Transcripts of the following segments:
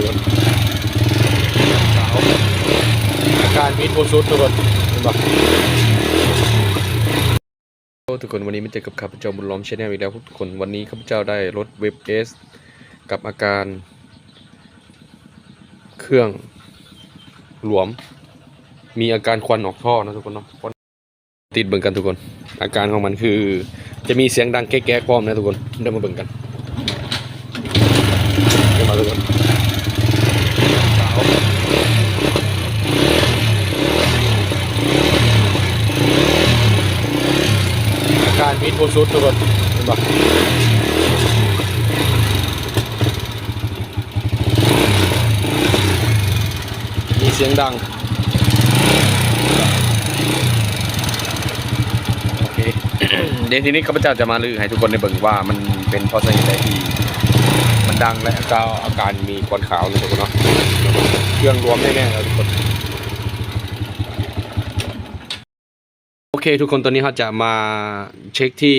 ทุกคนขาวอาการมีดโบสุดทุกคนเห็นปะทุกคนวันนี้มาเจอกับข้าพเจ้าบุญล้อมชาแนลอีกแล้วทุกคนวันนี้ข้าพเจ้าได้รถเว็บเอสกับอาการ เครื่องหลวม มีอาการควันออกท่อนะทุกคนเนาะติดเบิ่งกันทุกคน อาการของมันคือ จะมีเสียงดังแก๊กๆพร้อมนะทุกคนเดี๋ยวมาเบิ่งกันเดี๋ยวมาทุกคน อาการมีดโบสุดทุกคนเห็นปะมีเสียงดัง โอเค เดี๋ยวทีนี้ข้าพเจ้าจะมาลือให้ทุกคนได้เบิ่งว่ามันเป็นเพราะสาเหตุใดที่มันดังและก็อาการมีควันขาวเลยทุกคนเนาะเครื่องรวมแน่ๆแล้วทุกคน โอ เคทุกคนตอนนี้เขาจะมาเช็คที่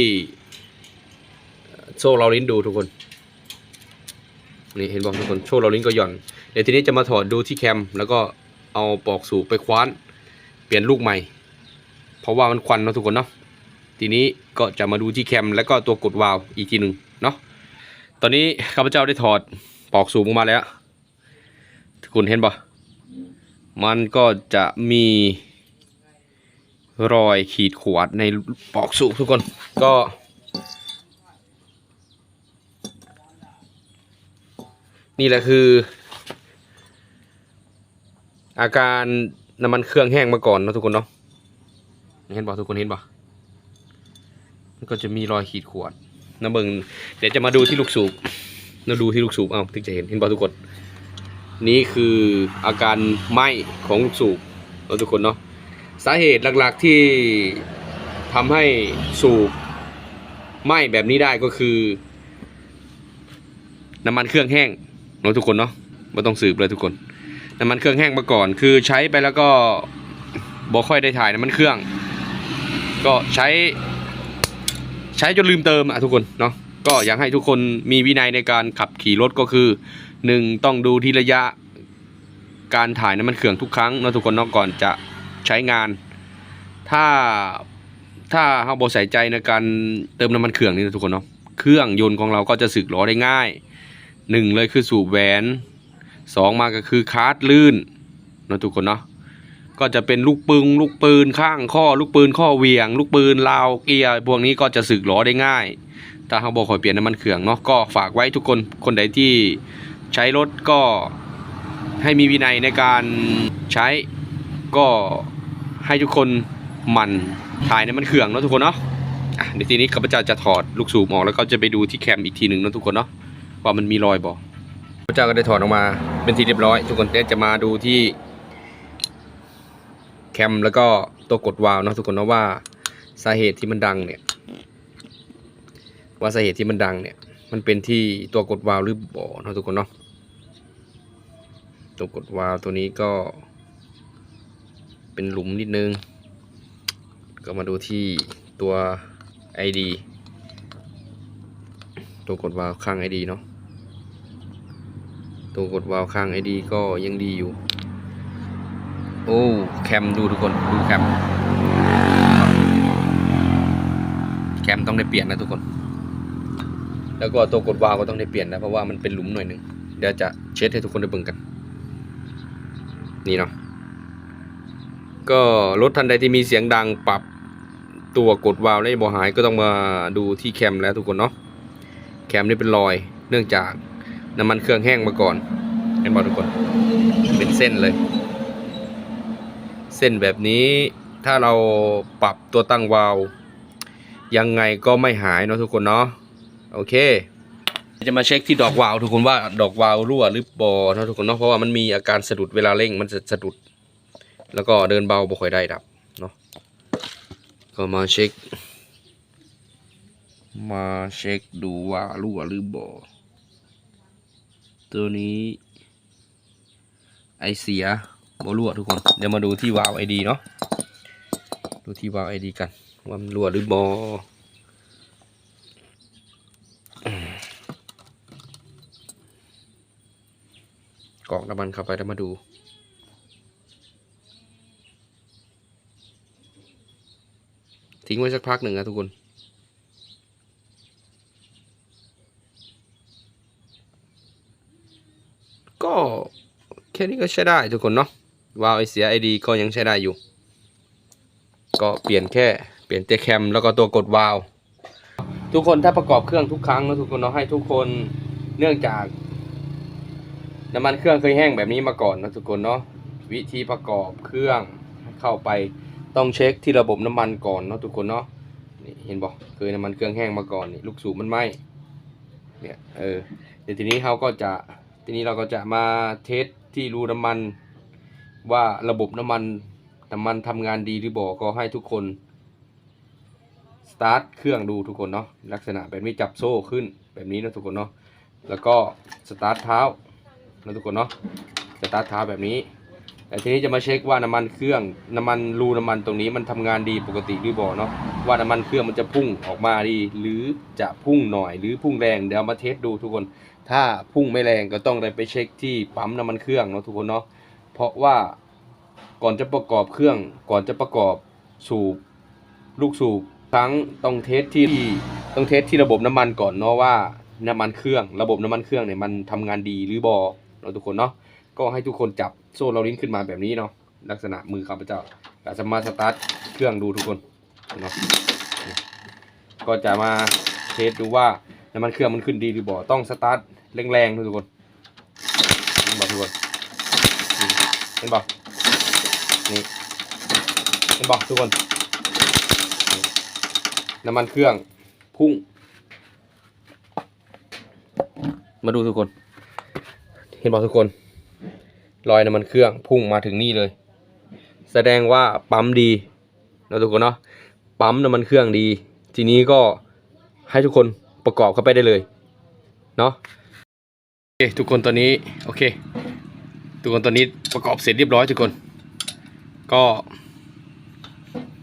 โซ่เราลิ้นดูทุกคนนี่เห็นบอกทุกคนโซ่เราลิ้นก็หย่อน เดี๋ยวทีนี้จะมาถอดดูที่แคม แล้วก็เอาปลอกสูบไปคว้าน เปลี่ยนลูกใหม่ เพราะว่ามันควันเนาะทุกคนเนาะทีนี้ก็จะมาดูที่แคม แล้วก็ตัวกดวาล์วอีกทีหนึ่งเนาะตอนนี้ข้าพเจ้าได้ถอดปลอกสูบออกมาแล้วทุกคนเห็นปะมันก็จะมี รอยขีดขวดในปลอกสูบทุกคน ก็ นี่แหละคือ อาการน้ำมันเครื่องแห้งมาก่อนนะทุกคนเนาะเห็นบ่ทุกคนเห็นบ่มันก็จะมีรอยขีดข่วนนะเบิงเดี๋ยวจะมาดูที่ลูกสูบเราดูที่ลูกสูบเอาถึงจะเห็นเห็นบ่ทุกคน นี่คืออาการไหม้ของลูกสูบเราทุกคนเนาะ สาเหตุหลักๆที่ทำให้สูบไหม้แบบนี้ได้ก็คือ น้ำมันเครื่องแห้งเนาะทุกคนเนาะไม่ต้องสืบเลยทุกคน น้ำมันเครื่องแห้งมาก่อน คือใช้ไปแล้วก็บ่ค่อยได้ถ่ายน้ำมันเครื่อง ก็ใช้ ใช้จนลืมเติมอะทุกคนเนาะก็อยากให้ทุกคนมีวินัยในการขับขี่รถก็คือหนึ่งต้องดูที่ระยะการถ่ายน้ำมันเครื่องทุกครั้งเนาะทุกคนเนาะก่อนจะ ใช้งาน ถ้าถ้าเราบอใส่ใจในการเติมน้ำมันเครื่องนี่นะทุกคนเนาะเครื่องยนต์ของเราก็จะสึกหรอได้ง่ายหนึ่งเลยคือสูบแหวนสองมาก็คือคาร์ดลื่นนะทุกคนเนาะก็จะเป็นลูกปืนลูกปืนข้างข้อ ลูกปืนข้อเวียง ลูกปืนลาวเกียร์พวกนี้ก็จะสึกหรอได้ง่ายถ้าเขาบอกคอยเปลี่ยนน้ำมันเครื่องเนาะก็ฝากไว้ทุกคนคนใดที่ใช้รถก็ให้มีวินัยในการใช้ ก็ให้ทุกคนมันถ่ายน้ำมันเครื่องเนาะทุกคนเนาะอะเดี๋ยวทีนี้ข้าพเจ้าจะถอดลูกสูบออกแล้วก็จะไปดูที่แคมอีกทีหนึ่งเนาะทุกคนเนาะว่ามันมีรอยบ่ข้าพเจ้าก็ได้ถอดออกมา เป็นทีเรียบร้อย ทุกคนเดี๋ยวจะมาดูที่ แคมแล้วก็ตัวกดวาล์วเนาะทุกคนเนาะว่าสาเหตุที่มันดังเนี่ย ว่าสาเหตุที่มันดังเนี่ย มันเป็นที่ตัวกดวาล์วหรือบ่เนาะทุกคนเนาะตัวกดวาล์วตัวนี้ก็ เป็นหลุมนิดนึง ก็มาดูที่ตัว ID ตัวกดวาล์วข้าง ID เนาะตัวกดวาล์วข้าง ID ก็ยังดีอยู่ โอ้ แคมดูทุกคนดูแคมแคมต้องได้เปลี่ยนนะทุกคน แล้วก็ตัวกดวาล์วก็ต้องได้เปลี่ยนนะ เพราะว่ามันเป็นหลุมหน่อยนึง เดี๋ยวจะเช็ดให้ทุกคนได้เบิ่งกัน นี่เนาะ ก็รถทันใดที่มีเสียงดังปรับตัวกดวาล์วได้บ่หายก็ต้องมาดูที่แคมแล้วทุกคนเนาะแคมนี่เป็นรอยเนื่องจากน้ำมันเครื่องแห้งมาก่อนเห็นบ่ทุกคนเป็นเส้นเลย เส้นแบบนี้ถ้าเราปรับตัวตั้งวาล์วยังไงก็ไม่หายเนาะทุกคนเนาะโอเค จะมาเช็คที่ดอกวาล์วทุกคนว่าดอกวาล์วรั่วหรือบอเนาะทุกคนเนาะเพราะว่ามันมีอาการสะดุดเวลาเร่งมันจะสะดุด แล้วก็เดินเบาบ่ค่อยได้ดับเนาะก็มาเช็ค มาเช็คดูว่ารั่วหรือบอตัวนี้ ไอเสียบ่รั่วทุกคน เดี๋ยวมาดูที่วาล์วไอดีเนาะดูที่วาล์วไอดีกันว่ามันรั่วหรือบอกรอกน้ำมันเข้าไปแล้วมาดู ทิ้งไว้สักพักหนึ่งนะทุกคน ก็แค่นี้ก็ใช้ได้ทุกคนเนาะวาวไอเสียไอดีก็ยังใช้ได้อยู่ ก็เปลี่ยนแค่เปลี่ยนเตแคมแล้วก็ตัวกดวาวทุกคนถ้าประกอบเครื่องทุกครั้งนะทุกคนเนาะให้ทุกคนเนื่องจากน้ำมันเครื่องเคยแห้งแบบนี้มาก่อนนะทุกคนเนาะวิธีประกอบเครื่องเข้าไป ต้องเช็คที่ระบบน้ำมันก่อนเนาะทุกคนเนาะนี่เห็นบอกเคยน้ำมันเครื่องแห้งมาก่อนนี่ลูกสูบมันไหมเนี่ยเออเดี๋ยวทีนี้เขาก็จะทีนี้เราก็จะมาเทสที่รูน้ำมัน ว่าระบบน้ำมันน้ำมันทำงานดีหรือบอกก็ให้ทุกคนสตาร์ทเครื่องดูทุกคนเนาะลักษณะแบบนี้จับโซ่ขึ้นแบบนี้นะทุกคนเนาะแล้วก็สตาร์ทเท้านะทุกคนเนาะสตาร์ทเท้าแบบนี้ แต่ทีนี้จะมาเช็คว่าน้ำมันเครื่องน้ำมันรูน้ำมันตรงนี้มันทำงานดีปกติหรือเปล่าเนาะว่าน้ำมันเครื่องมันจะพุ่งออกมาดี หรือจะพุ่งหน่อย หรือพุ่งแรงเดี๋ยวมาเทสดูทุกคน ถ้าพุ่งไม่แรงก็ต้องไปเช็คที่ปั๊มน้ำมันเครื่องเนาะทุกคนเนาะเพราะว่าก่อนจะประกอบเครื่องก่อนจะประกอบสูบลูกสูบทั้งต้องเทสที่ต้องเทสที่ระบบน้ำมันก่อนเนาะว่าน้ำมันเครื่อง ระบบน้ำมันเครื่องเนี่ยมันทำงานดีหรือบอเนาะทุกคนเนาะก็ให้ทุกคนจับ โซ่เราลิ้นขึ้นมาแบบนี้เนาะลักษณะมือข้าพเจ้าก็จะมาสตาร์ทเครื่องดูทุกคนเนาะก็จะมาเทสดูว่าน้ำมันเครื่องมันขึ้นดีหรือบอต้องสตาร์ทแรงๆทุกคนเห็นบอกทุกคนเห็นบอกนี่เห็นบอกทุกคนน้ำมันเครื่องพุ่ง มาดูทุกคน เห็นบอกทุกคน รอยน้ำมันเครื่องพุ่งมาถึงนี่เลย แสดงว่าปั๊มดีนะทุกคนเนาะปั๊มน้ำมันเครื่องดี ทีนี้ก็ให้ทุกคนประกอบเข้าไปได้เลยเนาะโอเคทุกคนตอนนี้โอเค ทุกคนตอนนี้ประกอบเสร็จเรียบร้อยทุกคน ก็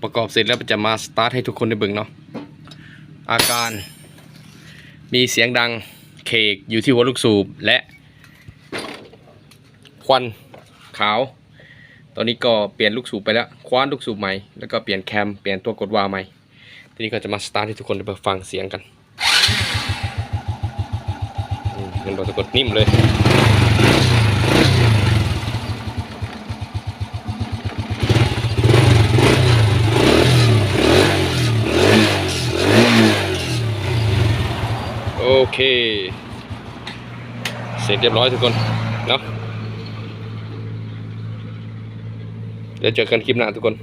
ประกอบเสร็จแล้วจะมาสตาร์ทให้ทุกคนได้เบิ่งเนาะอาการมีเสียงดังเคกอยู่ที่หัวลูกสูบและ ควันขาว ตอนนี้ก็เปลี่ยนลูกสูบไปแล้ว คว้านลูกสูบใหม่ แล้วก็เปลี่ยนแคม เปลี่ยนตัวกดวาล์วใหม่ ทีนี้ก็จะมาสตาร์ทให้ทุกคนได้ไปฟังเสียงกันมเป็นบอกตัวกดนิ่มเลยโอเค เสร็จเรียบร้อยทุกคน เนาะ ดี๋ยวเจอกันคลิปหน้าทุกคน